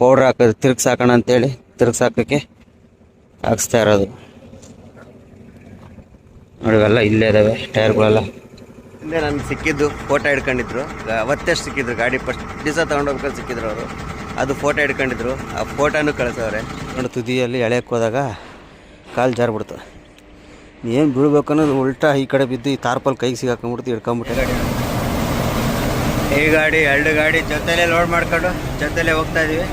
Powder ಹಾಕೋದು ತಿರ್ಗ್ಸಾಕೋಣ ಅಂತೇಳಿ ತಿರ್ಗ್ಸಾಕಕ್ಕೆ ಹಾಕ್ಸ್ತಾ ಇರೋದು. ನೋಡಿ ಎಲ್ಲ ಇಲ್ಲೇ ಇದಾವೆ ಟೈರ್ಗಳೆಲ್ಲ. ಹಿಂದೆ ನಾನು ಸಿಕ್ಕಿದ್ದು ಫೋಟೋ ಹಿಡ್ಕೊಂಡಿದ್ರು. ಅವತ್ತೆಷ್ಟು ಅವತ್ತೇ ಸಿಕ್ಕಿದ್ರು ಗಾಡಿ ಫಸ್ಟ್ ದಿವಸ ತೊಗೊಂಡೋಗ್ಬೇಕಾದ್ರೆ ಸಿಕ್ಕಿದ್ರು ಅವರು. ಅದು ಫೋಟೋ ಹಿಡ್ಕೊಂಡಿದ್ರು. ಆ ಫೋಟೋನು ಕಳಿಸವ್ರೆ. ನೋಡಿ ತುದಿಯಲ್ಲಿ ಎಳೆಯಕ್ಕೆ ಹೋದಾಗ ಕಾಲು ಜಾರ್ಬಿಡ್ತು. ಏನು ಬೀಳ್ಬೇಕು ಅನ್ನೋದು ಉಲ್ಟಾ ಈ ಕಡೆ ಬಿದ್ದು ಈ ತಾರ್ಪಲ್ ಕೈಗೆ ಸಿಗಾಕೊಂಡ್ಬಿಡ್ತು ಹಿಡ್ಕೊಂಬಿಟ್ಟೆ. ಈ ಗಾಡಿ. ಎರಡು ಗಾಡಿ ಜೊತೆಲೇ ಲೋಡ್ ಮಾಡ್ಕೊಂಡು ಜೊತೆಲೇ ಹೋಗ್ತಾ ಇದೀವಿ.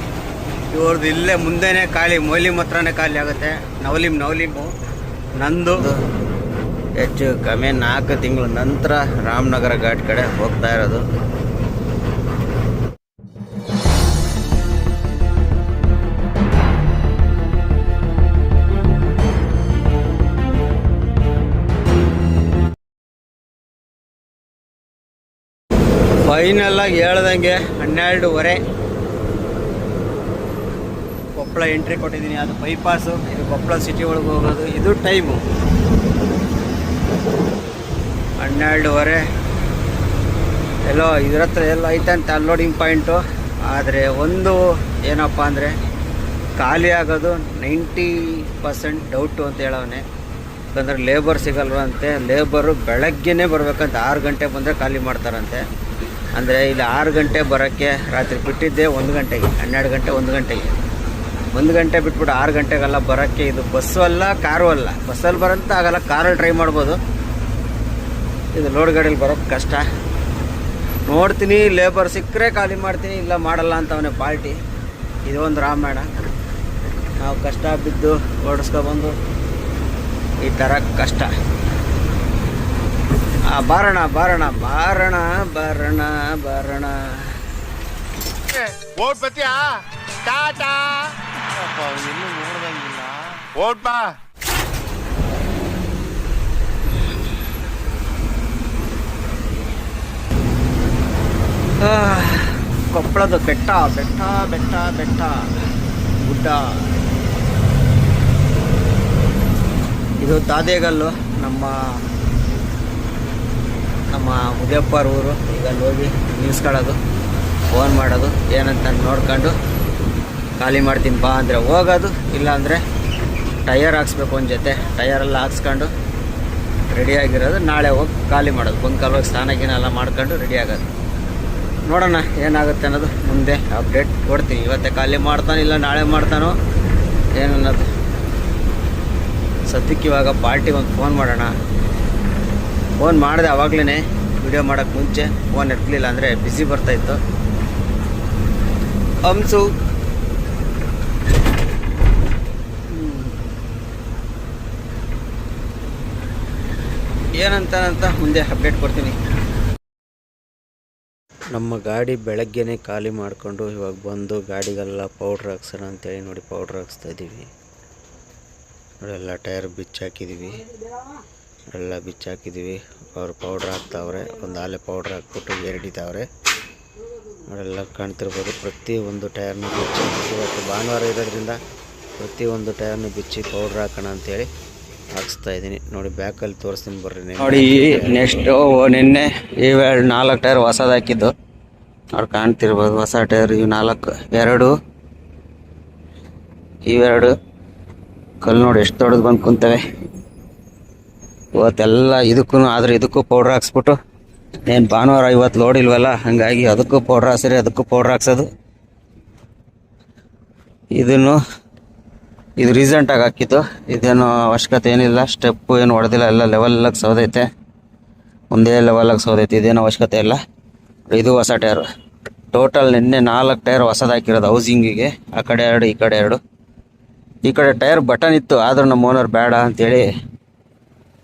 ಇವ್ರದ್ದು ಇಲ್ಲೇ ಮುಂದೆನೇ ಖಾಲಿ ಮೌಲಿಮ್ ಹತ್ರನೇ ಖಾಲಿ ಆಗುತ್ತೆ. ನವಲಿಮ್, ನವಲಿಮು. ನಂದು. ಹೆಚ್ಚು ಕಮ್ಮಿ ನಾಲ್ಕು ತಿಂಗಳ ನಂತರ ರಾಮನಗರ ಘಾಟ್ ಕಡೆ ಹೋಗ್ತಾ ಇರೋದು. ಫೈನಲ್ ಆಗಿ ಹೇಳ್ದಂಗೆ ಹನ್ನೆರಡೂವರೆ. ಕೊಪ್ಪಳ ಎಂಟ್ರಿ ಕೊಟ್ಟಿದ್ದೀನಿ. ಅದು ಬೈಪಾಸು ಇದು ಕೊಪ್ಪಳ ಸಿಟಿ ಒಳಗೆ ಹೋಗೋದು. ಇದು ಟೈಮು ಹನ್ನೆರಡುವರೆ. ಎಲ್ಲೋ ಇದ್ರ ಹತ್ರ ಎಲ್ಲ ಐತಂತ ಅನ್ಲೋಡಿಂಗ್ ಪಾಯಿಂಟು ಆದರೆ ಒಂದು ಏನಪ್ಪ ಅಂದರೆ ಖಾಲಿ ಆಗೋದು ನೈಂಟಿ ಪರ್ಸೆಂಟ್ ಡೌಟು ಅಂತ ಹೇಳವನೆ. ಯಾಕಂದರೆ ಲೇಬರ್ ಸಿಗಲ್ವಂತೆ. ಲೇಬರು ಬೆಳಗ್ಗೆನೇ ಬರಬೇಕಂತ ಆರು ಗಂಟೆ ಬಂದರೆ ಖಾಲಿ ಮಾಡ್ತಾರಂತೆ. ಅಂದರೆ ಇಲ್ಲಿ ಆರು ಗಂಟೆ ಬರೋಕ್ಕೆ ರಾತ್ರಿ ಬಿಟ್ಟಿದ್ದೆ ಒಂದು ಗಂಟೆಗೆ. ಹನ್ನೆರಡು ಗಂಟೆ ಒಂದು ಗಂಟೆಗೆ. ಒಂದು ಗಂಟೆ ಬಿಟ್ಬಿಟ್ಟು ಆರು ಗಂಟೆಗೆಲ್ಲ ಬರೋಕ್ಕೆ ಇದು ಬಸ್ಸು ಅಲ್ಲ, ಕಾರು ಅಲ್ಲ. ಬಸ್ಸಲ್ಲಿ ಬರೋಂತ ಆಗಲ್ಲ ಕಾರಲ್ಲಿ ಟ್ರೈ ಮಾಡ್ಬೋದು. ಇದು ಲೋಡ್ ಗಾಡೀಲಿ ಬರೋಕ್ಕೆ ಕಷ್ಟ. ನೋಡ್ತೀನಿ ಲೇಬರ್ ಸಿಕ್ಕರೆ ಖಾಲಿ ಮಾಡ್ತೀನಿ, ಇಲ್ಲ ಮಾಡಲ್ಲ ಅಂತ ಅವನೇ ಪಾರ್ಟಿ. ಇದು ಒಂದು ರಾಮಾಯಣ. ನಾವು ಕಷ್ಟ ಬಿದ್ದು ಓಡಿಸ್ಕೊಬಂದು ಈ ಥರ ಕಷ್ಟ. ಆ, ಬಾರಣ ಬಾರಣ ಬಾರಣ ಬಾರಣ ಬಾರಣ. ಟಾಟಾ! ಎಲ್ಲೂ ನೋಡ್ದಂಗಿಲ್ಲ. ಓಟ್ ಬಾ ಆ, ಕೊಪ್ಪಳದ ಬೆಟ್ಟ ಬೆಟ್ಟ ಬೆಟ್ಟ ಬೆಟ್ಟ. ಗುಡ್ಡ. ಇದು ದಾದೇಗಲ್ಲು ನಮ್ಮ ನಮ್ಮ ಮುದಿಯಪ್ಪರ ಊರು. ಈಗ ಅಲ್ಲಿ ಹೋಗಿ ನಿಲ್ಸ್ಕೊಳ್ಳೋದು ಫೋನ್ ಮಾಡೋದು ಏನಂತ ನೋಡ್ಕೊಂಡು. ಖಾಲಿ ಮಾಡ್ತೀನಿ ಬಾ ಅಂದರೆ ಹೋಗೋದು, ಇಲ್ಲಾಂದರೆ ಟಯರ್ ಹಾಕ್ಸ್ಬೇಕು ಒಂದು ಜೊತೆ. ಟಯರೆಲ್ಲ ಹಾಕ್ಸ್ಕೊಂಡು ರೆಡಿಯಾಗಿರೋದು ನಾಳೆ ಹೋಗಿ ಖಾಲಿ ಮಾಡೋದು. ಬಂದು ಹೋಗಿ ಸ್ನಾನ ಗೀನ ಎಲ್ಲ ಮಾಡ್ಕೊಂಡು ರೆಡಿ ಆಗೋದು. ನೋಡೋಣ ಏನಾಗುತ್ತೆ ಅನ್ನೋದು ಮುಂದೆ ಅಪ್ಡೇಟ್ ಕೊಡ್ತೀನಿ. ಇವತ್ತೇ ಖಾಲಿ ಮಾಡ್ತಾನೋ ಇಲ್ಲ ನಾಳೆ ಮಾಡ್ತಾನೋ ಏನನ್ನೋದು ಸದ್ಯಕ್ಕೆ ಇವಾಗ ಪಾರ್ಟಿಗೆ ಒಂದು ಫೋನ್ ಮಾಡೋಣ. ಫೋನ್ ಮಾಡಿದೆ ಆವಾಗಲೇ ವಿಡಿಯೋ ಮಾಡೋಕ್ಕೆ ಮುಂಚೆ. ಫೋನ್ ಎತ್ತಲಿಲ್ಲ ಅಂದರೆ ಬ್ಯುಸಿ ಬರ್ತಾಯಿತ್ತು ಹಂಸು ಅಂತ ಮುಂದೆ ಅಪ್ಡೇಟ್ ಕೊಡ್ತೀನಿ. ನಮ್ಮ ಗಾಡಿ ಬೆಳಗ್ಗೆನೇ ಖಾಲಿ ಮಾಡಿಕೊಂಡು ಇವಾಗ ಬಂದು ಗಾಡಿಗೆಲ್ಲ ಪೌಡ್ರ್ ಹಾಕ್ಸೋಣ ಅಂತೇಳಿ ನೋಡಿ ಪೌಡ್ರ್ ಹಾಕ್ಸ್ತಾ ಇದ್ದೀವಿ. ನೋಡಿ ಎಲ್ಲ ಟೈರ್ ಬಿಚ್ಚಾಕಿದ್ದೀವಿ. ಎಲ್ಲ ಬಿಚ್ಚಾಕಿದ್ದೀವಿ. ಅವ್ರು ಪೌಡ್ರ್ ಹಾಕ್ತಾವ್ರೆ. ಒಂದು ಆಲೆ ಪೌಡ್ರ್ ಹಾಕ್ಬಿಟ್ಟು ಎರಡಿದ್ದಾವ್ರೆ ಅವರೆಲ್ಲ ಕಾಣ್ತಿರ್ಬೋದು. ಪ್ರತಿ ಒಂದು ಟೈರ್ನ ಬಿಚ್ಚಿ, ಇವತ್ತು ಭಾನುವಾರ ಇರೋದ್ರಿಂದ ಪ್ರತಿಯೊಂದು ಟೈರ್ನ ಬಿಚ್ಚಿ ಪೌಡ್ರ್ ಹಾಕೋಣ ಅಂತೇಳಿ ಹಾಕ್ಸ್ತಾ ಇದ್ದೀನಿ. ನೋಡಿ, ಬ್ಯಾಕಲ್ಲಿ ತೋರಿಸ್ತೀನಿ ಬರ್ರಿ. ನೋಡಿ ನೆಕ್ಸ್ಟು ನಿನ್ನೆ ಇವೆರಡು ನಾಲ್ಕು ಟೈರ್ ಹೊಸದು ಹಾಕಿದ್ದು. ಅವ್ರು ಕಾಣ್ತಿರ್ಬೋದು, ಹೊಸ ಟೈರ್. ಇವು ನಾಲ್ಕು, ಎರಡು. ಇವೆರಡು ಕಲ್ಲು ನೋಡಿ, ಎಷ್ಟು ದೊಡ್ಡದು ಬಂದು ಕುಂತವೆ. ಇವತ್ತೆಲ್ಲ ಇದಕ್ಕೂ ಆದ್ರೆ ಇದಕ್ಕೂ ಪೌಡ್ರ್ ಹಾಕ್ಸ್ಬಿಟ್ಟು. ಏನು ಭಾನುವಾರ ಇವತ್ತು ಲೋಡ್ ಇಲ್ವಲ್ಲ? ಹಂಗಾಗಿ ಅದಕ್ಕೂ ಪೌಡ್ರ್ ಹಾಕ್ಸಿರಿ, ಅದಕ್ಕೂ ಪೌಡ್ರ್ ಹಾಕ್ಸೋದು. ಇದನ್ನು ಇದು ರೀಸೆಂಟಾಗಿ ಹಾಕಿದ್ದು. ಇದೇನು ಅವಶ್ಯಕತೆ ಏನಿಲ್ಲ. ಸ್ಟೆಪ್ಪು ಏನು ಹೊಡೆದಿಲ್ಲ. ಎಲ್ಲ ಲೆವೆಲ್ಲಾಗಿ ಸೌದೈತೆ. ಒಂದೇ ಲೆವೆಲ್ಲಾಗಿ ಸೌದೈತೆ. ಇದೇನು ಅವಶ್ಯಕತೆ ಇಲ್ಲ. ಇದು ಹೊಸ ಟೈರು. ಟೋಟಲ್ ನಿನ್ನೆ ನಾಲ್ಕು ಟೈರ್ ಹೊಸದು ಹಾಕಿರೋದು ಹೌಸಿಂಗಿಗೆ ಆ ಕಡೆ ಎರಡು, ಈ ಕಡೆ ಎರಡು. ಈ ಕಡೆ ಟೈರ್ ಬಟನ್ ಇತ್ತು. ಆದರೂ ನಮ್ಮ ಓನರ್ ಬೇಡ ಅಂತೇಳಿ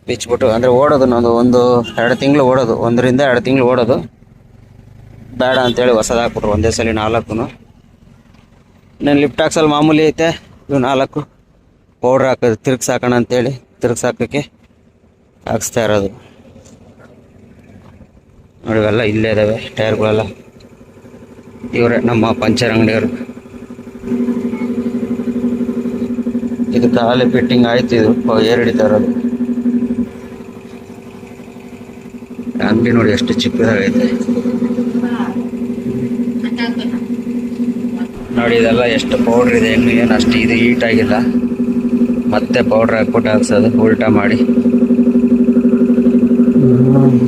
ಬಿಚ್ಚಿಬಿಟ್ಟು, ಅಂದರೆ ಓಡೋದು ನಾನು ಒಂದು ಎರಡು ತಿಂಗಳು ಓಡೋದು. ಒಂದರಿಂದ ಎರಡು ತಿಂಗಳು ಓಡೋದು. ಬೇಡ ಅಂತೇಳಿ ಹೊಸದು ಹಾಕ್ಬಿಟ್ರು. ಒಂದೇ ಸಲ ನಾಲ್ಕು ನಾನು ಲಿಫ್ಟ್ ಹಾಕ್ಸಲ್ಲಿ ಮಾಮೂಲಿ ಐತೆ. ಇವು ನಾಲ್ಕು ಪೌಡ್ರ್ ಹಾಕೋದು ಹೇಳಿ ಅಂತೇಳಿ, ತಿರುಗ್ಸಾಕೋಕ್ಕೆ ಹಾಕ್ಸ್ತಾ ಇರೋದು. ನೋಡಿ, ಇವೆಲ್ಲ ಇಲ್ಲೇ ಇದ್ದಾವೆ ಟೈರ್ಗಳೆಲ್ಲ. ಇವರೇ, ನಮ್ಮ ಪಂಚರ್ ಅಂಗಡಿಯವರು. ಇದು ಖಾಲಿ ಫಿಟ್ಟಿಂಗ್ ಆಯ್ತು, ಇದು ಏರ್ ಹಿಡಿತಾ ಇರೋದು. ಅಂಗಡಿ ನೋಡಿ ಎಷ್ಟು ಚಿಕ್ಕದಾಗೈತೆ. ನೋಡಿ, ಇದೆಲ್ಲ ಎಷ್ಟು ಪೌಡ್ರ್ ಇದೆ, ಇನ್ನು ಏನು ಅಷ್ಟು ಇದು ಹೀಟ್ ಆಗಿಲ್ಲ. ಮತ್ತೆ ಪೌಡ್ರ್ ಹಾಕ್ಬಿಟ್ಟು ಹಾಕ್ಸೋದು ಉಲ್ಟಾ ಮಾಡಿ.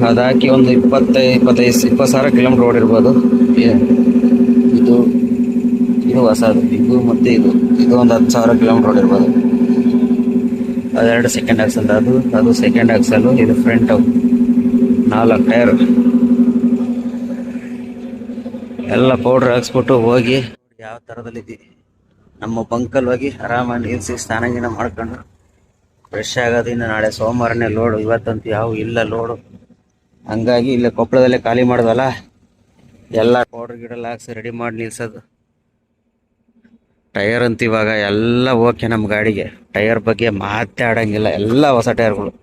ಅದಾಕಿ ಒಂದು ಇಪ್ಪತ್ತೈದು ಇಪ್ಪತ್ತೈದು, ಇಪ್ಪತ್ತು ಸಾವಿರ ಕಿಲೋಮೀಟ್ರ್ ಓಡಿರ್ಬೋದು. ಇದು ಇದು ಹೊಸದು, ಇದು ಮತ್ತು ಇದು ಇದು ಒಂದು ಹತ್ತು ಸಾವಿರ ಕಿಲೋಮೀಟ್ರ್ ಓಡಿರ್ಬೋದು. ಅದೆರಡು ಸೆಕೆಂಡ್ ಆಕ್ಸಲ್ ಅದು ಅದು ಸೆಕೆಂಡ್ ಹಾಕ್ಸಲು ಇದು ಫ್ರಂಟ್ ನಾಲ್ಕು ಟೈರ್ ಎಲ್ಲ ಪೌಡ್ರ್ ಹಾಕ್ಸ್ಬಿಟ್ಟು ಹೋಗಿ. ಯಾವ ಥರದಲ್ಲಿದ್ದಿ ನಮ್ಮ ಬಂಕಲ್ ಹೋಗಿ ಆರಾಮಾಗಿ ನಿಲ್ಸಿ ಸ್ನಾನ ಗೀನ ಮಾಡ್ಕೊಂಡು ಫ್ರೆಶ್ ಆಗೋದಿಂದ ನಾಳೆ ಸೋಮವಾರನೇ ಲೋಡು ಇವತ್ತಂತ ಯಾವ ಇಲ್ಲ ಲೋಡು ಹಂಗಾಗಿ ಇಲ್ಲೇ ಕೊಪ್ಪಳದಲ್ಲೇ ಖಾಲಿ ಮಾಡೋದಲ್ಲ? ಎಲ್ಲ ಪೌಡ್ರ್ ಗಿಡಲ್ಲ ಹಾಕ್ಸಿ ರೆಡಿ ಮಾಡಿ ನಿಲ್ಸೋದು. ಟೈರ್ ಅಂತ ಇವಾಗ ಎಲ್ಲ ಓಕೆ ನಮ್ಮ ಗಾಡಿಗೆ. ಟೈರ್ ಬಗ್ಗೆ ಮಾತೇ ಎಲ್ಲ ಹೊಸ ಟೈರ್ಗಳು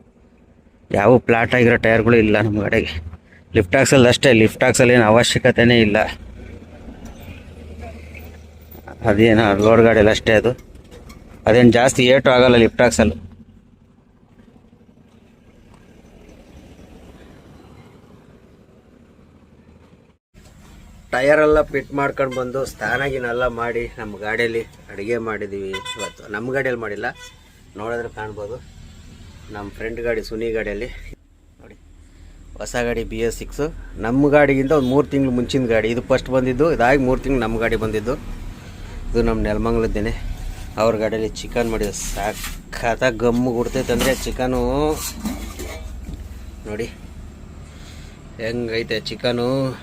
ಯಾವ ಪ್ಲಾಟ್ ಆಗಿರೋ ಟೈರ್ಗಳು ಇಲ್ಲ ನಮ್ಮ ಗಾಡಿಗೆ. ಲಿಫ್ಟ್ ಹಾಕ್ಸಲ್ಲಿ ಅಷ್ಟೇ. ಲಿಫ್ಟ್ ಹಾಕ್ಸಲ್ಲಿ ಏನು ಅವಶ್ಯಕತೆನೇ ಇಲ್ಲ. ಅದೇನು ಲೋಡ್ ಗಾಡಿಯಲ್ಲಿ ಅಷ್ಟೇ ಅದು. ಅದೇನು ಜಾಸ್ತಿ ಏಟು ಆಗಲ್ಲ ಲಿಫ್ಟ್ ಹಾಕ್ಸಲ್ಲ ಟಯರ್ ಎಲ್ಲ ಫಿಟ್ ಮಾಡ್ಕೊಂಡು ಬಂದು ಸ್ನಾನಾಗಿನೆಲ್ಲ ಮಾಡಿ ನಮ್ಮ ಗಾಡಿಯಲ್ಲಿ ಅಡುಗೆ ಮಾಡಿದ್ದೀವಿ ಇವತ್ತು. ನಮ್ಮ ಗಾಡಿಯಲ್ಲಿ ಮಾಡಿಲ್ಲ, ನೋಡಿದ್ರೆ ಕಾಣ್ಬೋದು. ನಮ್ಮ ಫ್ರೆಂಡ್ ಗಾಡಿ ಸುನಿ ಗಾಡಿಯಲ್ಲಿ. ನೋಡಿ, ಹೊಸ ಗಾಡಿ ಬಿ ಎಸ್ ಸಿಕ್ಸು ನಮ್ಮ ಗಾಡಿಗಿಂತ ಒಂದು ಮೂರು ತಿಂಗಳು ಮುಂಚಿನ ಗಾಡಿ. ಇದು ಫಸ್ಟ್ ಬಂದಿದ್ದು, ಇದಾಗಿ ಮೂರು ತಿಂಗಳು ನಮ್ಮ ಗಾಡಿ ಬಂದಿದ್ದು. ಇದು ನಮ್ಮ ನೆಲಮಂಗ್ಲದ್ದೇನೆ ಅವ್ರ ಗಾಡಿಯಲ್ಲಿ ಚಿಕನ್ ಮಾಡಿದ ಸಾಕಾತ ಗಮ್ಮು ಕೊಡ್ತೈತೆ ಅಂದರೆ ಚಿಕನು. ನೋಡಿ. ಹೆಂಗೈತೆ ಚಿಕನು.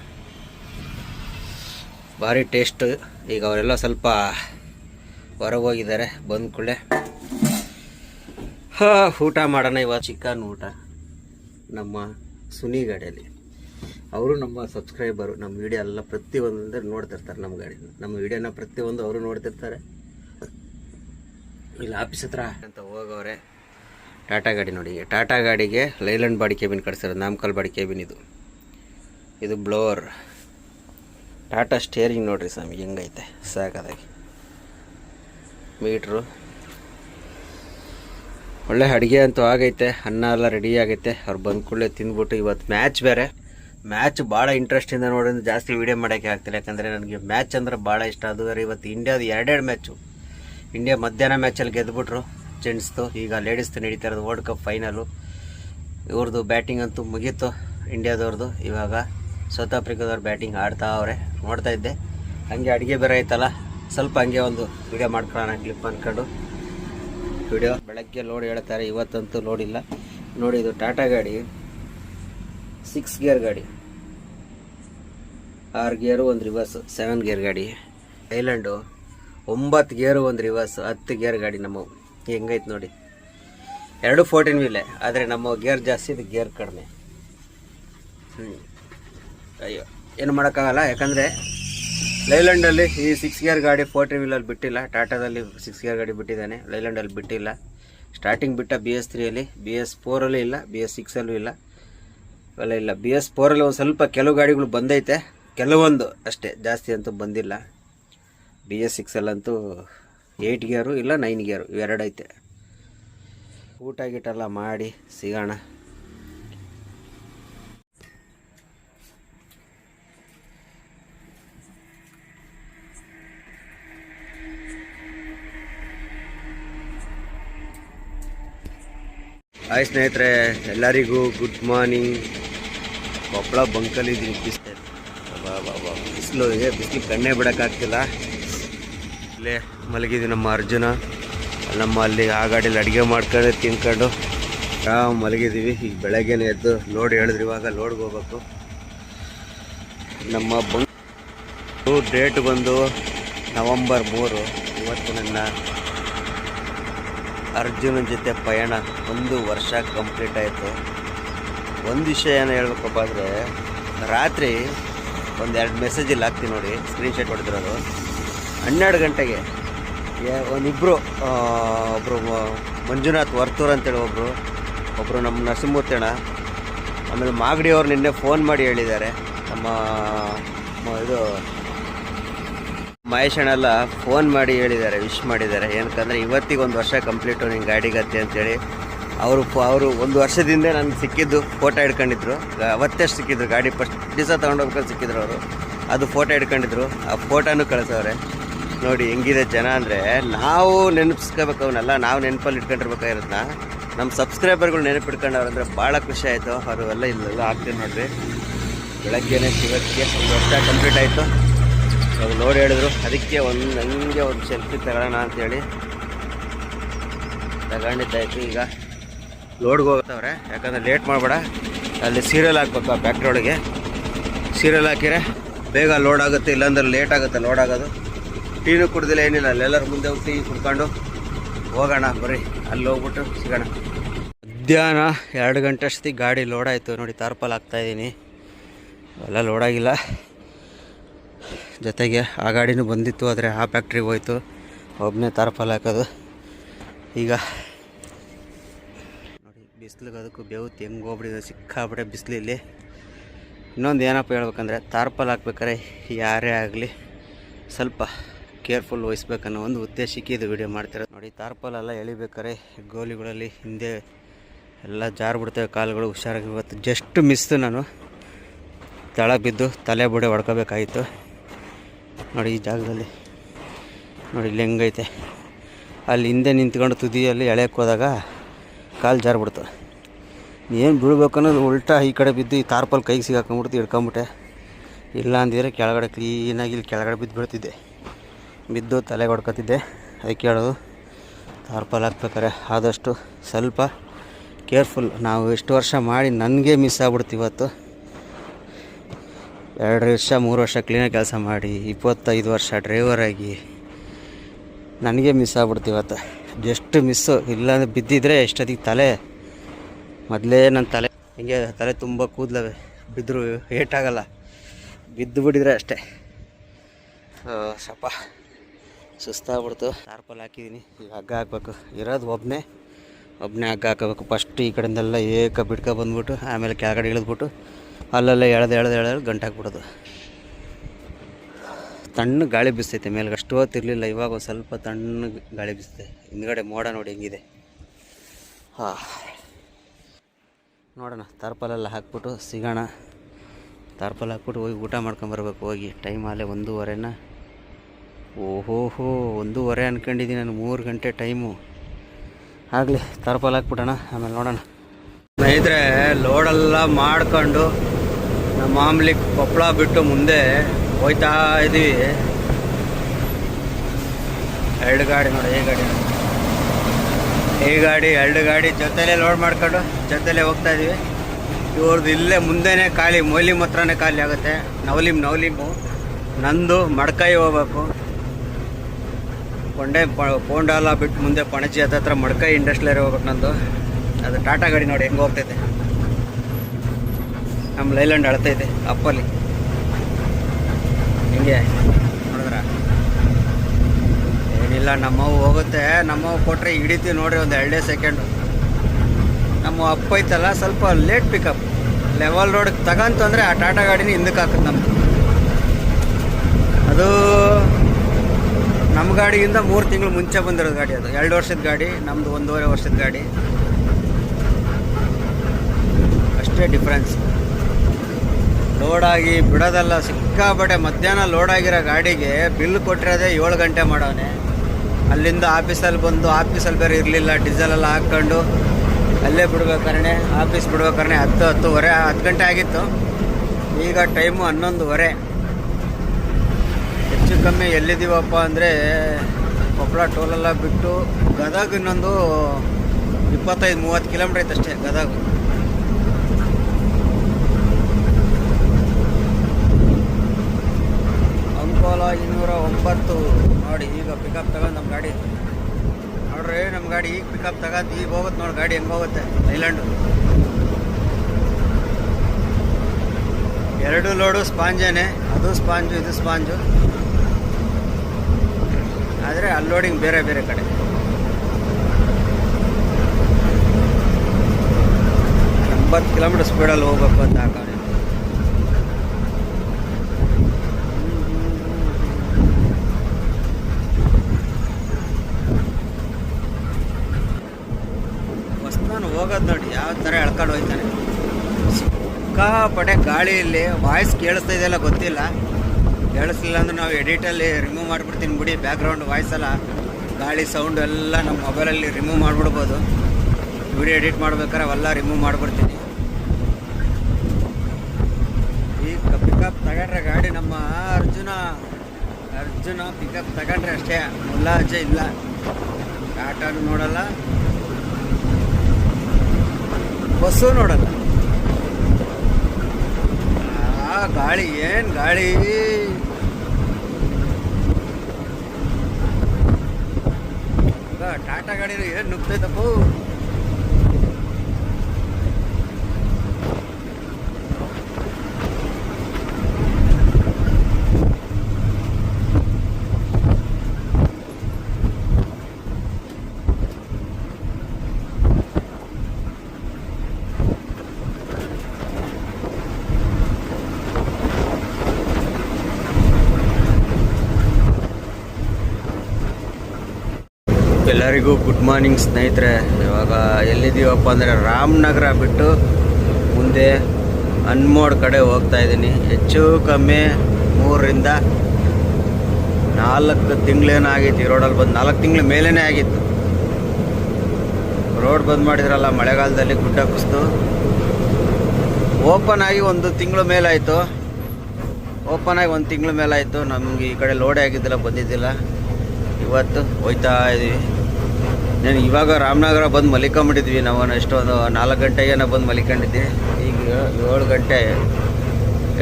ಭಾರಿ ಟೇಸ್ಟ್ ಈಗ ಅವರೆಲ್ಲ ಸ್ವಲ್ಪ ಹೊರಗೆ ಹೋಗಿದ್ದಾರೆ ಬಂದ ಕೂಡಲೇ. ಹಾಂ, ಊಟ ಮಾಡೋಣ ಇವಾಗ ಚಿಕನ್ ಊಟ. ನಮ್ಮ ಸುನಿ ಗಾಡಿಯಲ್ಲಿ ಅವರು ನಮ್ಮ ಸಬ್ಸ್ಕ್ರೈಬರು ನಮ್ಮ ವೀಡಿಯೋ ಎಲ್ಲ ಪ್ರತಿಯೊಂದು ನೋಡ್ತಿರ್ತಾರೆ ನಮ್ಮ ಗಾಡಿ ನಮ್ಮ ವೀಡಿಯೋನ ಪ್ರತಿಯೊಂದು ಅವರು ನೋಡ್ತಿರ್ತಾರೆ. ಇಲ್ಲಿ, ಆಫೀಸ್ ಹತ್ರ. ಅಂತ ಹೋಗವ್ರೆ ಟಾಟಾ ಗಾಡಿ ನೋಡಿ. ಟಾಟಾ ಗಾಡಿಗೆ ಲೈಲ್ಯಾಂಡ್ ಬಾಡಿ ಕೇಬಿನ್ ಕಟ್ಸಿರೋದು ನಾಮಕಲ್ ಬಾಡಿ ಕೇಬಿನ್ ಇದು. ಇದು ಬ್ಲೋವರ್ ಟಾಟಾ ಸ್ಟೇರಿಂಗ್ ನೋಡ್ರಿ ಸ್ವಾಮಿ, ಹೆಂಗೈತೆ? ಸಾಕಾದಾಗಿ. ಮೀಟ್ರು. ಒಳ್ಳೆ ಅಡುಗೆ ಅಂತೂ ಆಗೈತೆ. ಅನ್ನ ಎಲ್ಲ ರೆಡಿ ಆಗೈತೆ. ಅವ್ರು ಬಂದ ಕೂಡಲೇ ತಿಂದ್ಬಿಟ್ಟು ಇವತ್ತು ಮ್ಯಾಚ್ ಬೇರೆ. ಮ್ಯಾಚ್ ಭಾಳ ಇಂಟ್ರೆಸ್ಟಿಂದ ನೋಡಿದ್ರೆ ಜಾಸ್ತಿ ವೀಡಿಯೋ ಮಾಡೋಕ್ಕೆ ಆಗ್ತಿಲ್ಲ. ಯಾಕಂದರೆ ನನಗೆ ಮ್ಯಾಚ್ ಅಂದ್ರೆ ಭಾಳ ಇಷ್ಟ. ಅದು ಇವತ್ತು ಇಂಡಿಯಾದ ಎರಡೆರಡು ಮ್ಯಾಚು ಇಂಡಿಯಾ ಮಧ್ಯಾಹ್ನ ಮ್ಯಾಚಲ್ಲಿ ಗೆದ್ದುಬಿಟ್ರು ಜೆಂಟ್ಸ್ದು ಈಗ ಲೇಡೀಸ್ದು ನಡೀತಾ ಇರೋದು ವರ್ಲ್ಡ್ ಕಪ್ ಫೈನಲು ಇವ್ರದ್ದು ಬ್ಯಾಟಿಂಗ್ ಅಂತೂ ಮುಗೀತು ಇಂಡಿಯಾದವ್ರದ್ದು ಇವಾಗ ಸೌತ್ ಆಫ್ರಿಕಾದವ್ರು ಬ್ಯಾಟಿಂಗ್ ಆಡ್ತಾ ಅವ್ರೆ. ನೋಡ್ತಾ ಇದ್ದೆ. ಹಂಗೆ ಅಡುಗೆ ಬೇರೆ ಐತಲ್ಲ. ಸ್ವಲ್ಪ ಹಂಗೆ ಒಂದು ವಿಡಿಯೋ ಮಾಡ್ಕೊಳ್ಳೋಣ ಕ್ಲಿಪ್ ಅಂದ್ಕೊಂಡು ವಿಡಿಯೋ ಬೆಳಗ್ಗೆ ಲೋಡ್ ಹೇಳ್ತಾರೆ. ಇವತ್ತಂತೂ ಲೋಡಿಲ್ಲ ನೋಡಿ ಇದು ಟಾಟಾ ಗಾಡಿ. ಸಿಕ್ಸ್ ಗೇರ್ ಗಾಡಿ. ಆರು ಗೇರು, ಒಂದು ರಿವರ್ಸ್, ಸೆವೆನ್ ಗೇರ್ ಗಾಡಿ. ಐಲ್ಯಾಂಡು, ಒಂಬತ್ತು ಗೇರು, ಒಂದು ರಿವರ್ಸ್, ಹತ್ತು ಗೇರ್ ಗಾಡಿ ನಮ್ಮ ಹೆಂಗೈತೆ ನೋಡಿ. ಎರಡು ಫೋರ್ಟೀನ್ ವೀಲೆ ಆದರೆ ನಮ್ಮ ಗೇರ್ ಜಾಸ್ತಿ, ಇದು ಗೇರ್ ಕಡಿಮೆ. ಅಯ್ಯೋ, ಏನು ಮಾಡೋಕ್ಕಾಗಲ್ಲ, ಯಾಕಂದರೆ ಲೈಲ್ಯಾಂಡಲ್ಲಿ ಈ ಸಿಕ್ಸ್ ಗೇರ್ ಗಾಡಿ ಫೋರ್ಟೀನ್ ವೀಲಲ್ಲಿ ಬಿಟ್ಟಿಲ್ಲ. ಟಾಟಾದಲ್ಲಿ ಸಿಕ್ಸ್ ಗೇರ್ ಗಾಡಿ ಬಿಟ್ಟಿದ್ದಾನೆ, ಲೈಲ್ಯಾಂಡಲ್ಲಿ ಬಿಟ್ಟಿಲ್ಲ. ಸ್ಟಾರ್ಟಿಂಗ್ ಬಿಟ್ಟ ಬಿ ಎಸ್ ತ್ರೀಯಲ್ಲಿ ಬಿ ಎಸ್ ಫೋರಲ್ಲೂ ಇಲ್ಲ ಬಿ ಎಸ್ ಸಿಕ್ಸಲ್ಲೂ ಇಲ್ಲ. ಇವೆಲ್ಲ ಇಲ್ಲ ಬಿ ಎಸ್ ಫೋರಲ್ಲಿ ಒಂದು ಸ್ವಲ್ಪ ಕೆಲವು ಗಾಡಿಗಳು ಬಂದೈತೆ. ಕೆಲವೊಂದು ಅಷ್ಟೇ, ಜಾಸ್ತಿ ಅಂತೂ ಬಂದಿಲ್ಲ. ಬಿ ಎಸ್ ಸಿಕ್ಸಲ್ಲಂತೂ ಏಯ್ಟ್ ಗಿಯರು ಇಲ್ಲ ನೈನ್ ಗಿಯರು ಇವೆರಡೈತೆ ಊಟ ಗೀಟ ಎಲ್ಲ ಮಾಡಿ ಸಿಗೋಣ. ಆಯ್ ಸ್ನೇಹಿತರೆ, ಎಲ್ಲರಿಗೂ ಗುಡ್ ಮಾರ್ನಿಂಗ್ ಕೊಪ್ಪಳ ಬಂಕಲ್ಲಿದ್ದೀನಿ ಬಿಸಿಲು ಇದೆ, ಬಿಸಿಲು ಕಣ್ಣೇ ಬಿಡೋಕ್ಕಾಗ್ತಿಲ್ಲ. ಇಲ್ಲೇ ಮಲಗಿದ್ವಿ ನಮ್ಮ ಅರ್ಜುನ. ನಮ್ಮ ಅಲ್ಲಿ ಆ ಗಾಡಿಯಲ್ಲಿ ಅಡುಗೆ ಮಾಡ್ಕೊಂಡು ತಿನ್ಕೊಂಡು ಆರಾಮ್ ಮಲಗಿದ್ದೀವಿ. ಈಗ ಬೆಳಗ್ಗೆನೇ ಎದ್ದು ಲೋಡ್ ಹೇಳಿದ್ರು, ಇವಾಗ ಲೋಡ್ಗೆ ಹೋಗ್ಬೇಕು. ನಮ್ಮ ಬಂಗ್ ಡೇಟ್ ಬಂದು ನವಂಬರ್ ಮೂರು, ಇವತ್ತು ನನ್ನ ಅರ್ಜುನ ಜೊತೆ ಪಯಣ ಒಂದು ವರ್ಷ ಕಂಪ್ಲೀಟ್ ಆಯಿತು. ಒಂದು ವಿಷಯ ಏನು ಹೇಳ್ಬೇಕಪ್ಪ ಅಂದರೆ, ರಾತ್ರಿ ಒಂದೆರಡು ಮೆಸೇಜ್ ಇಲ್ಲಿ ಹಾಕ್ತೀನಿ ನೋಡಿ ಸ್ಕ್ರೀನ್ಶಾಟ್ ಹೊಡೆದಿರೋದು ಹನ್ನೆರಡು ಗಂಟೆಗೆ ಒಂದಿಬ್ಬರು ಒಬ್ಬರು ಮಂಜುನಾಥ್ ವರ್ತೂರ್ ಅಂತೇಳಿ ಒಬ್ಬರು ಒಬ್ಬರು ನಮ್ಮ ನರಸಿಂಹೂರ್ತಿಯಣ್ಣ ಆಮೇಲೆ ಮಾಗಡಿ ಅವ್ರು ನಿನ್ನೆ ಫೋನ್ ಮಾಡಿ ಹೇಳಿದ್ದಾರೆ. ನಮ್ಮ ಇದು ಮಹೇಶ್ ಅಣ್ಣ ಎಲ್ಲ ಫೋನ್ ಮಾಡಿ ಹೇಳಿದ್ದಾರೆ ವಿಶ್ ಮಾಡಿದ್ದಾರೆ. ಏನಕ್ಕಂದ್ರೆ ಇವತ್ತಿಗೆ ಒಂದು ವರ್ಷ ಕಂಪ್ಲೀಟು ನಿನ್ನ ಗಾಡಿಗತ್ತೆ ಅಂತೇಳಿ. ಅವರು ಅವರು ಒಂದು ವರ್ಷದಿಂದ ನನಗೆ ಸಿಕ್ಕಿದ್ದು ಫೋಟೋ ಹಿಡ್ಕೊಂಡಿದ್ರು. ಅವತ್ತೆಷ್ಟು ಅವತ್ತೇ ಸಿಕ್ಕಿದ್ರು ಗಾಡಿ ಫಸ್ಟ್ ದಿವಸ ತೊಗೊಂಡೋಗ್ಕೊಂಡು ಸಿಕ್ಕಿದ್ರು ಅವರು. ಅದು ಫೋಟೋ ಹಿಡ್ಕೊಂಡಿದ್ರು. ಆ ಫೋಟೋನು ಕಳಿಸವ್ರೆ. ನೋಡಿ ಹೆಂಗಿದೆ ಜನ ಅಂದರೆ ನಾವು ನೆನಪಿಸ್ಕೋಬೇಕು ಅವನ್ನೆಲ್ಲ. ನಾವು ನೆನಪಲ್ಲಿ ಇಟ್ಕೊಂಡಿರ್ಬೇಕಾಗಿರೋದನ್ನ ನಮ್ಮ ಸಬ್ಸ್ಕ್ರೈಬರ್ಗಳು ನೆನಪಿಟ್ಕೊಂಡವ್ರು ಅಂದರೆ ಭಾಳ ಖುಷಿ ಆಯಿತು. ಅವರು ಎಲ್ಲ ಇಲ್ಲೆಲ್ಲ ಆಗ್ತೀನಿ ನೋಡಿರಿ. ಬೆಳಗ್ಗೆನೇ ಶಿವಕ್ಕೆ ಒಂದು ವರ್ಷ ಕಂಪ್ಲೀಟ್ ಆಯಿತು. ಇವಾಗ ನೋಡಿ ಹೇಳಿದ್ರು. ಅದಕ್ಕೆ ಒಂದು ನನಗೆ ಒಂದು ಸೆಲ್ಫಿ ತಗೊಳ್ಳೋಣ ಅಂತೇಳಿ. ತಗೊಂಡಿದ್ದಾಯ್ತು ಈಗ. ಲೋಡ್ಗೆ ಹೋಗ್ತಾವ್ರೆ ಯಾಕಂದ್ರೆ ಲೇಟ್ ಮಾಡಬೇಡ. ಅಲ್ಲಿ ಸೀರಿಯಲ್ ಹಾಕ್ಬೇಕು ಆ ಫ್ಯಾಕ್ಟ್ರಿ ಒಳಗೆ ಸೀರಿಯಲ್ ಹಾಕಿರೆ ಬೇಗ ಲೋಡ್ ಆಗುತ್ತೆ, ಇಲ್ಲಾಂದ್ರೆ ಲೇಟ್ ಆಗುತ್ತೆ ಲೋಡ್ ಆಗೋದು. ಟೀನು ಕುಡ್ದಿಲ್ಲ, ಏನಿಲ್ಲ. ಅಲ್ಲೆಲ್ಲರೂ ಮುಂದೆ ಹೋಗಿ ಟೀ ಕುಡ್ಕೊಂಡು ಹೋಗೋಣ ಬರ್ರಿ ಅಲ್ಲಿ ಹೋಗ್ಬಿಟ್ಟು ಸಿಗೋಣ. ಮಧ್ಯಾಹ್ನ ಎರಡು ಗಂಟೆ ಅಷ್ಟು ಗಾಡಿ ಲೋಡ್ ಆಯಿತು. ನೋಡಿ, ತಾರ್ಪಲ್ ಹಾಕ್ತಾಯಿದ್ದೀನಿ ಎಲ್ಲ ಲೋಡ್ ಆಗಿಲ್ಲ. ಜೊತೆಗೆ ಆ ಗಾಡಿನೂ ಬಂದಿತ್ತು, ಆದರೆ ಆ ಫ್ಯಾಕ್ಟ್ರಿಗೆ ಹೋಯ್ತು. ಒಬ್ಬನೇ ತಾರ್ಪಲ್ ಹಾಕೋದು. ಈಗ ಬಿಸಿಲಿಗೆ ಅದಕ್ಕೂ ಬೆವತ್ತು ಹೆಂಗೆ ಹೋಗ್ಬಿಟ್ಟಿದೆ ಸಿಕ್ಕಾಬಿಟ್ಟೆ ಬಿಸಿಲಿಲ್ಲಿ. ಇನ್ನೊಂದು ಏನಪ್ಪ ಹೇಳ್ಬೇಕಂದ್ರೆ ತಾರ್ಪಲ್ ಹಾಕ್ಬೇಕಾರೆ ಯಾರೇ ಆಗಲಿ ಸ್ವಲ್ಪ ಕೇರ್ಫುಲ್ ವಹಿಸ್ಬೇಕನ್ನೋ ಒಂದು ಉದ್ದೇಶಕ್ಕೆ ಇದು ವಿಡಿಯೋ ಮಾಡ್ತಿರೋದು. ನೋಡಿ, ತಾರ್ಪಲ್ ಎಲ್ಲ ಎಳಿಬೇಕಾರೆ ಗೋಲಿಗಳಲ್ಲಿ ಹಿಂದೆ ಎಲ್ಲ ಜಾರು ಬಿಡ್ತೇವೆ, ಕಾಲುಗಳು ಹುಷಾರಾಗಿ ಇವತ್ತು ಜಸ್ಟ್ ಮಿಸ್ತು ನಾನು. ತಳ ಬಿದ್ದು ತಲೆ ಬುಡೆ ಹೊಡ್ಕೋಬೇಕಾಗಿತ್ತು. ನೋಡಿ, ಈ ಜಾಗದಲ್ಲಿ. ನೋಡಿ, ಇಲ್ಲಿ ಹೆಂಗೈತೆ. ಅಲ್ಲಿ ಹಿಂದೆ ನಿಂತ್ಕೊಂಡು ತುದಿಯಲ್ಲಿ ಎಳೆಯಕ್ಕೆ ಹೋದಾಗ ಕಾಲು ಜಾರ್ಬಿಡ್ತು ಏನು ಬೀಳ್ಬೇಕು ಅನ್ನೋದು ಉಲ್ಟಾ ಈ ಕಡೆ ಬಿದ್ದು ಈ ತಾರ್ಪಲ್ ಕೈಗೆ ಸಿಗಾಕೊಂಬಿಡ್ತು ಹಿಡ್ಕೊಂಬಿಟ್ಟೆ. ಇಲ್ಲ ಅಂದಿದ್ರೆ ಕೆಳಗಡೆ ಕ್ಲೀನಾಗಿ ಇಲ್ಲಿ ಕೆಳಗಡೆ ಬಿದ್ದು ಬೀಳ್ತಿದ್ದೆ. ಬಿದ್ದು ತಲೆಗೆ ಹೊಡ್ಕೊತಿದ್ದೆ. ಅದಕ್ಕೆ ಹೇಳೋದು ತಾರ್ಪಲ್ ಹಾಕ್ಬೇಕಾರೆ ಆದಷ್ಟು ಸ್ವಲ್ಪ ಕೇರ್ಫುಲ್ ನಾವು ಎಷ್ಟು ವರ್ಷ ಮಾಡಿ ನನಗೆ ಮಿಸ್ ಆಗ್ಬಿಡ್ತು ಇವತ್ತು. ಎರಡು ವರ್ಷ, ಮೂರು ವರ್ಷ ಕ್ಲೀನಾಗಿ ಕೆಲಸ ಮಾಡಿ, ಇಪ್ಪತ್ತೈದು ವರ್ಷ ಡ್ರೈವರಾಗಿ ನನಗೆ ಮಿಸ್ ಆಗ್ಬಿಡ್ತು ಇವತ್ತು. ಜಸ್ಟ್ ಮಿಸ್ಸು ಇಲ್ಲಾಂದ್ರೆ ಬಿದ್ದಿದ್ರೆ ಎಷ್ಟೊತ್ತಿಗೆ ತಲೆ, ಮೊದಲೇ ನನ್ನ ತಲೆ, ಹಿಂಗೆ ತಲೆ ತುಂಬ ಕೂದಲವೆ. ಬಿದ್ದರೂ ಏಟಾಗಲ್ಲ ಬಿದ್ದು ಬಿಟ್ಟಿದ್ರೆ ಅಷ್ಟೇ. ಸ್ವಲ್ಪ ಸುಸ್ತಾಗ್ಬಿಡ್ತು. ಟಾರ್ಪಲ್ ಹಾಕಿದ್ದೀನಿ ಈಗ ಹಗ್ಗ ಹಾಕ್ಬೇಕು. ಇರೋದು ಒಬ್ಬನೇ ಒಬ್ಬನೇ ಹಗ್ಗ ಹಾಕಬೇಕು. ಫಸ್ಟ್ ಈ ಕಡೆಯಿಂದೆಲ್ಲ ಏಕ ಬಿಡ್ಕೊ ಬಂದ್ಬಿಟ್ಟು, ಆಮೇಲೆ ಕೆಳಗಡೆ ಇಳಿದ್ಬಿಟ್ಟು, ಅಲ್ಲೆಲ್ಲ ಎಳ್ದು ಎಳ್ದು ಎಳ್ದು ಗಂಟು ಹಾಕ್ಬಿಡೋದು ತಣ್ಣ ಗಾಳಿ ಬಿಸ್ತೈತೆ ಮೇಲ್ಗೆ ಅಷ್ಟು ಹೊತ್ತಿರಲಿಲ್ಲ ಇವಾಗ ಸ್ವಲ್ಪ ತಣ್ಣ ಗಾಳಿ ಬಿಸ್ತೈತೆ. ಹಿಂದ್ಗಡೆ ಮೋಡ ನೋಡಿ ಹೆಂಗಿದೆ. ಹಾಂ. ನೋಡೋಣ, ತಾರ್ಪಲೆಲ್ಲ ಹಾಕ್ಬಿಟ್ಟು ಸಿಗೋಣ. ತಾರ್ಪಲ್ ಹಾಕ್ಬಿಟ್ಟು ಹೋಗಿ ಊಟ ಮಾಡ್ಕೊಂಬರ್ಬೇಕು ಹೋಗಿ. ಟೈಮ್ ಅಲ್ಲೇ ಒಂದೂವರೆನ? ಓಹೋಹೋ, ಒಂದೂವರೆ ಅಂದ್ಕೊಂಡಿದ್ದೀನಿ ನಾನು, ಮೂರು ಗಂಟೆ ಟೈಮು. ಆಗಲಿ, ತಾರ್ಪಲ್ ಹಾಕ್ಬಿಡೋಣ, ಆಮೇಲೆ ನೋಡೋಣ. ಸ್ನೇಹಿತರೆ ಲೋಡೆಲ್ಲ ಮಾಡ್ಕೊಂಡು ನಮ್ಮ ಮಾಮೂಲಿ ಕೊಪ್ಪಳ ಬಿಟ್ಟು ಮುಂದೆ ಹೋಯ್ತಾ ಇದ್ದೀವಿ ಎರಡು ಗಾಡಿ ನೋಡಿ, ಈ ಗಾಡಿ ಈ ಗಾಡಿ, ಎರಡು ಗಾಡಿ ಜೊತೆಲೇ ಲೋಡ್ ಮಾಡ್ಕೊಂಡು ಜೊತೆಲೇ ಹೋಗ್ತಾ ಇದೀವಿ. ಇವ್ರದ್ದು ಇಲ್ಲೇ ಮುಂದೆನೇ ಖಾಲಿ, ಮೊಯ್ಲಿಮ್ ಹತ್ರನೇ ಖಾಲಿ ಆಗುತ್ತೆ. ನವಲಿಮ್, ನವಲಿಮು. ನಂದು ಮಡ್ಕಾಯಿ ಹೋಗ್ಬೇಕು. ಕೊಂಡೆ ಪೋಂಡಾಲ ಬಿಟ್ಟು ಮುಂದೆ ಪಣಜಿ ಹತ್ರ ಮಡ್ಕಾಯಿ ಇಂಡಸ್ಟ್ರಿಯಲ್ ಹೋಗ್ಬೇಕು ನಂದು. ಅದು ಟಾಟಾ ಗಾಡಿ ನೋಡಿ ಹೆಂಗೆ ಹೋಗ್ತೈತೆ. ನಮ್ಮ ಲೈಲ್ಯಾಂಡ್ ಅಳ್ತೈತೆ, ಅಪ್ಪಲ್ಲಿ. ಹಿಂಗೆ. ನೋಡಿದ್ರ? ಏನಿಲ್ಲ ನಮ್ಮವು ಹೋಗುತ್ತೆ. ನಮ್ಮವು ಕೊಟ್ಟರೆ ಹಿಡಿತೀವಿ ನೋಡ್ರಿ ಒಂದು ಎರಡೇ ಸೆಕೆಂಡು ನಮ್ಮ ಅಪ್ಪ ಐತಲ್ಲ, ಸ್ವಲ್ಪ ಲೇಟ್ ಪಿಕಪ್ ಲೆವೆಲ್ ರೋಡ್ಗೆ ತಗಂತಂದ್ರೆ ಆ ಟಾಟಾ ಗಾಡಿನ ಹಿಂದಕ್ಕೆ ಹಾಕುತ್ತೆ ನಮ್ಮ ಅದು ನಮ್ಮ ಗಾಡಿಗಿಂತ ಮೂರು ತಿಂಗಳು ಮುಂಚೆ ಬಂದಿರೋದು ಗಾಡಿ ಅದು. ಎರಡು ವರ್ಷದ ಗಾಡಿ ನಮ್ಮದು ಒಂದೂವರೆ ವರ್ಷದ ಗಾಡಿ. ಅಷ್ಟೇ ಡಿಫ್ರೆನ್ಸ್ ಲೋಡಾಗಿ ಬಿಡೋದಲ್ಲ, ಸಿಕ್ಕಾಪಟ್ಟೆ ಮಧ್ಯಾಹ್ನ ಲೋಡ್ ಆಗಿರೋ ಗಾಡಿಗೆ ಬಿಲ್ ಕೊಟ್ಟಿರೋದೇ ಏಳು ಗಂಟೆ ಮಾಡೋನೆ. ಅಲ್ಲಿಂದ ಆಫೀಸಲ್ಲಿ ಬಂದು ಆಫೀಸಲ್ಲಿ ಬೇರೆ ಇರಲಿಲ್ಲ ಡೀಸೆಲೆಲ್ಲ ಹಾಕ್ಕೊಂಡು ಅಲ್ಲೇ ಬಿಡ್ಬೇಕಾರಣೆ ಆಫೀಸ್ ಬಿಡ್ಬೇಕಾರಣೆ ಹತ್ತು ಹತ್ತುವರೆ, ಹತ್ತು ಗಂಟೆ ಆಗಿತ್ತು. ಈಗ ಟೈಮು ಹನ್ನೊಂದುವರೆ. ಹೆಚ್ಚು ಕಮ್ಮಿ ಎಲ್ಲಿದ್ದೀವಪ್ಪ ಅಂದರೆ ಕೊಪ್ಪಳ ಟೋಲೆಲ್ಲ ಬಿಟ್ಟು ಗದಗ ಇನ್ನೊಂದು ಇಪ್ಪತ್ತೈದು, ಮೂವತ್ತು ಕಿಲೋಮೀಟ್ರ್ ಐತೆ ಅಷ್ಟೇ ಗದಗ. ಅಂಕೋಲ ಇನ್ನೂರ ಒಂಬತ್ತು ನೋಡಿ, ಈಗ ಪಿಕಪ್ ತಗೊಂಡು ನಮ್ಮ ಗಾಡಿ. ನೋಡ್ರಿ ನಮ್ಮ ಗಾಡಿ ಈಗ ಪಿಕಪ್ ತಗೊಂಡು ಈಗ ಹೋಗುತ್ತೆ ನೋಡಿ, ಗಾಡಿ ಹೆಂಗೆ ಹೋಗುತ್ತೆ? ಐಲ್ಯಾಂಡು ಎರಡು ಲೋಡು ಸ್ಪಾಂಜೇನೆ, ಅದು ಸ್ಪಾಂಜು, ಇದು ಸ್ಪಾಂಜು. ಆದರೆ ಅನ್ಲೋಡಿಂಗ್ ಬೇರೆ ಬೇರೆ ಕಡೆ. ಎಂಬತ್ತು ಕಿಲೋಮೀಟರ್ ಸ್ಪೀಡಲ್ಲಿ ಹೋಗ್ಬೇಕು ಅಂತ ಹಾಕೋಣ ನಾನು ಹೋಗೋದು ನೋಡಿ ಯಾವ ಥರ ಎಳ್ಕೊಂಡು ಹೋಗ್ತಾನೆ ಸಿಕ್ಕಾಪಟ್ಟೆ ಗಾಳಿಯಲ್ಲಿ ವಾಯ್ಸ್ ಕೇಳಿಸ್ತಾ ಇದೆಯಲ್ಲ ಗೊತ್ತಿಲ್ಲ. ಕೇಳಿಸ್ಲಿಲ್ಲ ಅಂದ್ರೆ ನಾವು ಎಡಿಟಲ್ಲಿ ರಿಮೂವ್ ಮಾಡಿಬಿಡ್ತೀನಿ ಬಿಡಿ ಬ್ಯಾಕ್ಗ್ರೌಂಡ್ ವಾಯ್ಸ್ ಎಲ್ಲ. ಗಾಳಿ ಸೌಂಡ್ ಎಲ್ಲ ನಮ್ಮ ಮೊಬೈಲಲ್ಲಿ ರಿಮೂವ್ ಮಾಡಿಬಿಡ್ಬೋದು. ವಿಡಿಯೋ ಎಡಿಟ್ ಮಾಡ್ಬೇಕಾದ್ರೆ ಅವೆಲ್ಲ ರಿಮೂವ್ ಮಾಡಿಬಿಡ್ತೀನಿ. ಈ ಪಿಕಪ್ ತಗೊಂಡ್ರೆ ಗಾಡಿ ನಮ್ಮ ಅರ್ಜುನ ಅರ್ಜುನ ಪಿಕಪ್ ತಗೊಂಡ್ರೆ ಅಷ್ಟೇ ಮುಲಾಜೆ ಇಲ್ಲ. ಟಾಟಾನು ನೋಡಲ್ಲ. ಬಸ್ಸು ನೋಡಲ್ಲ. ಗಾಳಿ ಏನು ಗಾಳಿ? ಟಾಟಾ ಗಾಡಿ ಏನು ನುಗ್ತೈತಪ್ಪ ಎಲ್ಲರಿಗೂ ಗುಡ್ ಮಾರ್ನಿಂಗ್ ಸ್ನೇಹಿತರೆ. ಇವಾಗ ಎಲ್ಲಿದ್ದೀವಪ್ಪ ಅಂದರೆ ರಾಮನಗರ ಬಿಟ್ಟು ಮುಂದೆ ಅನ್ಮೋಡ್ ಕಡೆ ಹೋಗ್ತಾ ಇದ್ದೀನಿ. ಹೆಚ್ಚು ಕಮ್ಮಿ ಮೂರರಿಂದ ನಾಲ್ಕು ತಿಂಗಳೇನೋ ಆಗಿತ್ತು ಈ ರೋಡಲ್ಲಿ ಬಂದು ನಾಲ್ಕು ತಿಂಗಳ ಮೇಲೇ ಆಗಿತ್ತು. ರೋಡ್ ಬಂದ್ ಮಾಡಿದ್ರಲ್ಲ ಮಳೆಗಾಲದಲ್ಲಿ ಗುಡ್ಡ ಕುಸ್ತು. ಓಪನ್ ಆಗಿ ಒಂದು ತಿಂಗಳ ಮೇಲಾಯಿತು. ಓಪನ್ ಆಗಿ ಒಂದು ತಿಂಗಳ ಮೇಲಾಯಿತು. ನಮ್ಗೆ ಈ ಕಡೆ ಲೋಡೇ ಆಗಿದ್ದಿಲ್ಲ ಬಂದಿದ್ದಿಲ್ಲ. ಇವತ್ತು ಹೋಯ್ತಾ ಇದೀವಿ. ನಾನು ಇವಾಗ ರಾಮನಗರ ಬಂದು ಮಲಿಕೊಂಬಿಟ್ಟಿದ್ವಿ. ನಾವು ಎಷ್ಟೊಂದು ನಾಲ್ಕು ಗಂಟೆಗೆ ನಾವು ಬಂದು ಮಲಿಕೊಂಡಿದ್ವಿ ಈಗ ಏಳು ಗಂಟೆ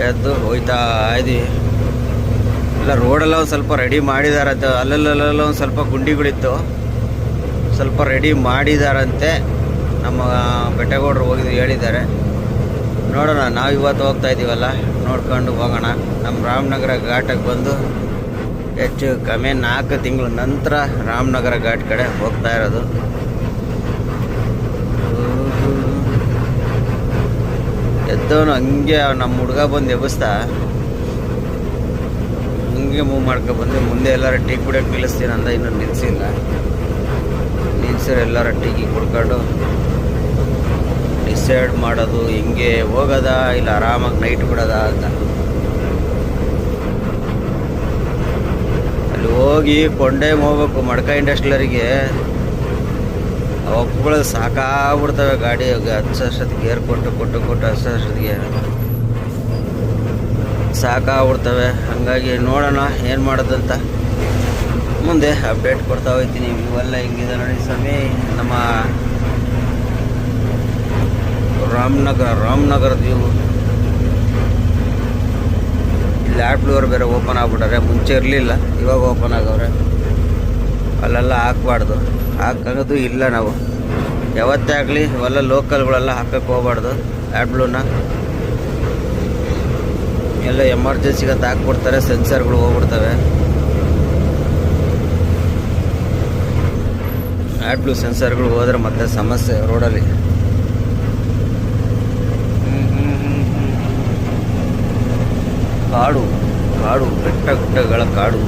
ಎದ್ದು ಹೋಯ್ತಾ ಇದ್ವಿ. ಎಲ್ಲ ರೋಡೆಲ್ಲ ಒಂದು ಸ್ವಲ್ಪ ರೆಡಿ ಮಾಡಿದಾರಂತೆ. ಅಲ್ಲಲ್ಲಲ್ಲ ಒಂದು ಸ್ವಲ್ಪ ಗುಂಡಿಗಳಿತ್ತು. ಸ್ವಲ್ಪ ರೆಡಿ ಮಾಡಿದಾರಂತೆ. ನಮ್ಮ ಬೆಟ್ಟಗೌಡರು ಹೋಗಿದ್ದು ಹೇಳಿದ್ದಾರೆ. ನೋಡೋಣ ನಾವು ಇವತ್ತು ಹೋಗ್ತಾ ಇದ್ದೀವಲ್ಲ ನೋಡ್ಕೊಂಡು ಹೋಗೋಣ. ನಮ್ಮ ರಾಮನಗರ ಘಾಟಕ್ಕೆ ಬಂದು ಹೆಚ್ಚು ಕಮ್ಮಿ ನಾಲ್ಕು ತಿಂಗಳ ನಂತರ ರಾಮನಗರ ಘಾಟ್ ಕಡೆ ಹೋಗ್ತಾ ಇರೋದು. ಎದ್ದವನು ಹಂಗೆ ನಮ್ಮ ಹುಡುಗ ಬಂದು ಎಬ್ಬಿಸ್ತಾ, ಹಂಗೆ ಮೂವ್ ಮಾಡ್ಕೊ ಬಂದು ಮುಂದೆ ಎಲ್ಲರ ಟೀ ಕುಡಿಯೋಕೆ ನಿಲ್ಲಿಸ್ತೀನಿ ಅಂದ, ಇನ್ನೂ ನಿಲ್ಲಿಸಿಲ್ಲ ನಿಲ್ಸಿರ ಎಲ್ಲರ ಟೀಗಿ ಕುಡ್ಕೊಂಡು ಡಿಸೈಡ್ ಮಾಡೋದು, ಹಿಂಗೆ ಹೋಗೋದಾ ಇಲ್ಲ ಆರಾಮಾಗಿ ನೈಟ್ ಬಿಡೋದಾ ಅಂತ. ಹೋಗಿ ಕೊಂಡೆ ಹೋಗ್ಬೇಕು ಮಡ್ಕ ಇಂಡಸ್ಟ್ರಿಯರಿಗೆ ಒಬ್ಬಗಳು ಸಾಕಾಗ್ಬಿಡ್ತವೆ ಗಾಡಿ ಹತ್ತು ವರ್ಷದ ಗೇರ್ ಕೊಟ್ಟು ಕೊಟ್ಟು ಕೊಟ್ಟು ಹತ್ತು ವರ್ಷದಿಗೆ. ಸಾಕಾಗ್ಬಿಡ್ತವೆ. ಹಾಗಾಗಿ ನೋಡೋಣ ಏನು ಮಾಡೋದಂತ. ಮುಂದೆ ಅಪ್ಡೇಟ್ ಕೊಡ್ತಾ ಹೋಗ್ತೀನಿ. ಇವೆಲ್ಲ ಹಿಂಗಿದೆ ನೋಡಿ ಸ್ವಾಮಿ. ನಮ್ಮ ರಾಮನಗರ ರಾಮನಗರದ ವ್ಯೂ ಆ್ಯಪ್ ಫ್ಲೋರ್ ಬೇರೆ ಓಪನ್ ಆಗ್ಬಿಟ್ಟಾರೆ, ಮುಂಚೆ ಇರಲಿಲ್ಲ, ಇವಾಗ ಓಪನ್ ಆಗವ್ರೆ. ಅಲ್ಲೆಲ್ಲ ಹಾಕ್ಬಾರ್ದು. ಹಾಕೋದು ಇಲ್ಲ ನಾವು. ಯಾವತ್ತೇ ಆಗಲಿ, ಇವೆಲ್ಲ ಲೋಕಲ್ಗಳೆಲ್ಲ ಹಾಕಕ್ಕೆ ಹೋಗ್ಬಾರ್ದು ಆ್ಯಪ್ ಬ್ಲೂನ ಎಲ್ಲ ಎಮರ್ಜೆನ್ಸಿಗೆ ಅಂತ ಹಾಕ್ಬಿಡ್ತಾರೆ ಸೆನ್ಸರ್ಗಳು ಹೋಗ್ಬಿಡ್ತವೆ. ಆ್ಯಪ್ ಬ್ಲೂ ಸೆನ್ಸರ್ಗಳು ಹೋದ್ರೆ ಮತ್ತೆ ಸಮಸ್ಯೆ ರೋಡಲ್ಲಿ ಕಾಡು ಕಾಡು ಬೆಟ್ಟ ಗುಡ್ಡಗಳ ಕಾಡು.